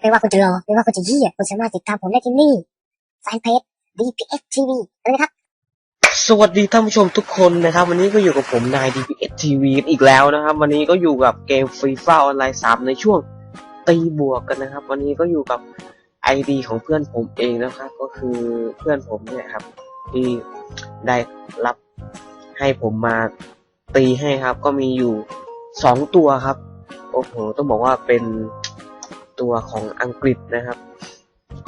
ไม่ว่าคุณจะรอไม่ว่าคุณจะเยี่ยคุณสามารถติดตามผมได้ที่นี่แฟนเพจ DPS TV เลยนะครับ สวัสดีท่านผู้ชมทุกคนนะครับ วันนี้ก็อยู่กับผมนาย DPS TV อีกแล้วนะครับ วันนี้ก็อยู่กับเกมฟรีฟ้าออนไลน์3ในช่วงตีบวกกันนะครับ วันนี้ก็อยู่กับ ID ของเพื่อนผมเองนะครับ ก็คือเพื่อนผมเนี่ยครับ ที่ได้รับให้ผมมาตีให้ครับ ก็มีอยู่สองตัวครับโอ้โหต้องบอกว่าเป็น ตัวของอังกฤษนะครับ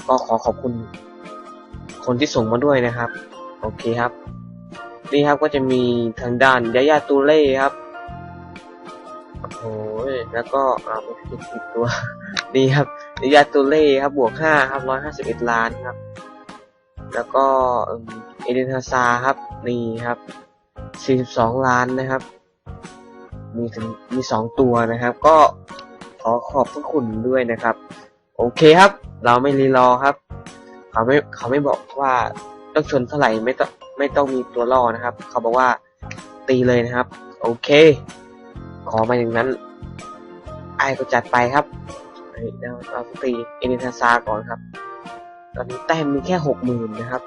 ก็ขอขอบคุณคนที่ส่งมาด้วยนะครับ โอเคครับ นี่ครับก็จะมีทางด้านยายาตูเล่ครับโอ้ยแล้วก็อ่าไม่ผิดผิดตัว นี่ครับยายาตูเล่ครับบวกห้าครับร้อยห้าสิบเอ็ดล้านครับ แล้วก็เอเดนฮาซาครับนี่ครับสี่สิบสองล้านนะครับ มีถึงมีสองตัวนะครับ ก็ ขอขอบพระคุณด้วยนะครับ โอเคครับ เราไม่รีรอครับ เขาไม่เขาไม่บอกว่าต้องชนเท่าไหร่ไม่ต้องไม่ต้องมีตัวล่อนะครับ เขาบอกว่าตีเลยนะครับ โอเค ขอมาอย่างนั้นไอ้ก็จัดไปครับเฮ้ยเดี๋ยวเราตีเอเดนทาซาก่อนครับ ตอนนี้แต้มมีแค่หกหมื่นนะครับ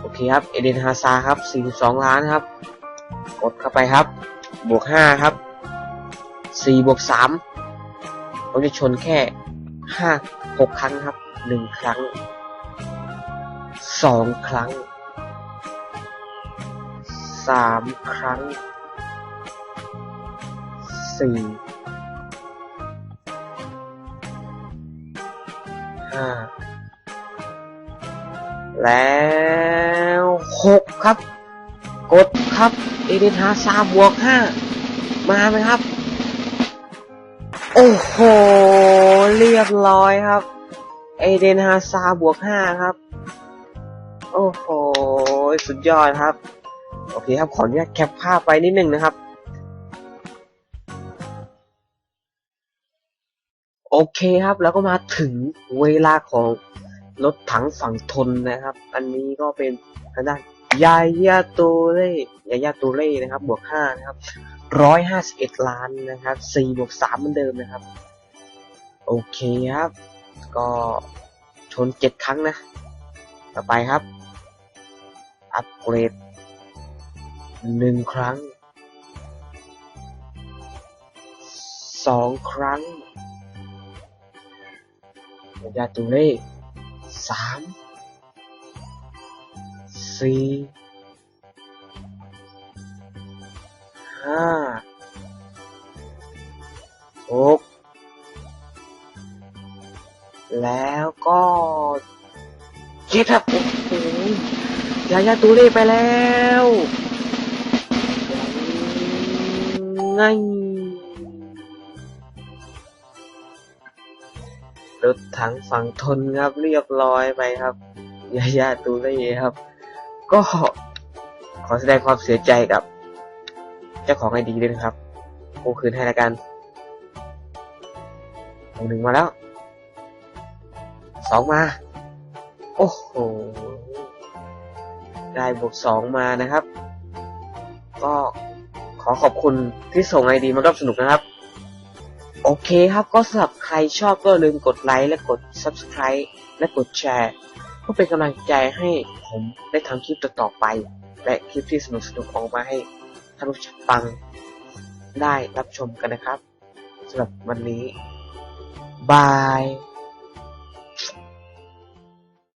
โอเคครับ เอเดนฮาซาครับสี่สิบสองล้านครับ กดเข้าไปครับ บวกห้าครับสี่บวกสาม ผมจะชนแค่ห้าหกครั้งครับหนึ่งครั้งสองครั้งสามครั้งสี่ห้าแล้วหกครับ กดครับ เอเดนฮาซาบวกห้ามาไหมครับ โอ้โห เรียบร้อยครับ เอเดนฮาซาบวกห้าครับ โอ้โห สุดยอดครับ โอเคครับ ขออนุญาตแคปภาพไปนิดนึงนะครับ โอเคครับแล้วก็มาถึงเวลาของรถถังฝั่งทนนะครับ อันนี้ก็เป็นทางด้าน ยายาตูเล่ยายาตูเล่นะครับ บวกห้านะครับร้อยห้าสิบเอ็ดล้านนะครับสี่บวกสามเหมือนเดิมนะครับ โอเคครับ ก็ชนเจ็ดครั้งนะ ต่อไปครับ อัปเกรดหนึ่งครั้งสองครั้งยายาตูเล่สาม สี่ห้าหกแล้วก็เจ็ดครับโอ้โหยายาตูเล่ไปแล้วไงรถถังฝั่งทนครับเรียบร้อยไปครับยายาตูเล่ครับ ก็ขอแสดงความเสียใจกับ เจ้าของไอดีด้วยนะครับโอ้คืนให้ละกันหนึ่งมาแล้ว สองมา โอ้โห ได้บวกสองมานะครับ ก็ขอขอบคุณที่ส่งไอดีมาร่วมสนุกนะครับ โอเคครับก็สำหรับใครชอบก็ลืมกดไลค์และกด Subscribe และกดแชร์ เพื่อเป็นกำลังใจให้ผมได้ทำคลิปต่อๆไป และคลิปที่สนุกๆออกมาให้ท่านผู้ชมฟังได้รับชมกันนะครับสำหรับวันนี้บาย